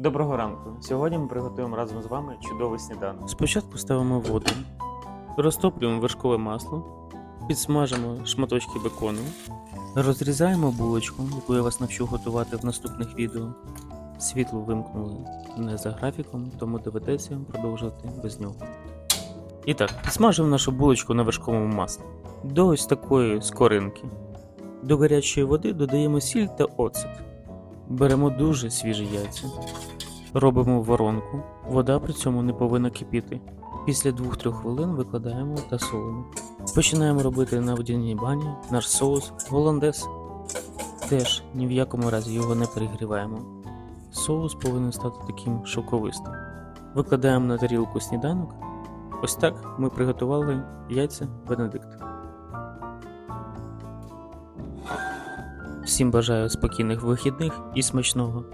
Доброго ранку. Сьогодні ми приготуємо разом з вами чудовий сніданок. Спочатку ставимо воду, розтоплюємо вершкове масло, підсмажимо шматочки бекону, розрізаємо булочку, яку я вас навчу готувати в наступних відео. Світло вимкнули не за графіком, тому доведеться продовжувати без нього. І так, підсмажимо нашу булочку на вершковому маслі до ось такої скоринки. До гарячої води додаємо сіль та оцет. Беремо дуже свіжі яйця. Робимо воронку. Вода при цьому не повинна кипіти. Після 2-3 хвилин викладаємо та солимо. Починаємо робити на водяній бані наш соус голландес. Теж ні в якому разі його не перегріваємо. Соус повинен стати таким шовковистим. Викладаємо на тарілку сніданок. Ось так ми приготували яйця Бенедикт. Всім бажаю спокійних вихідних і смачного.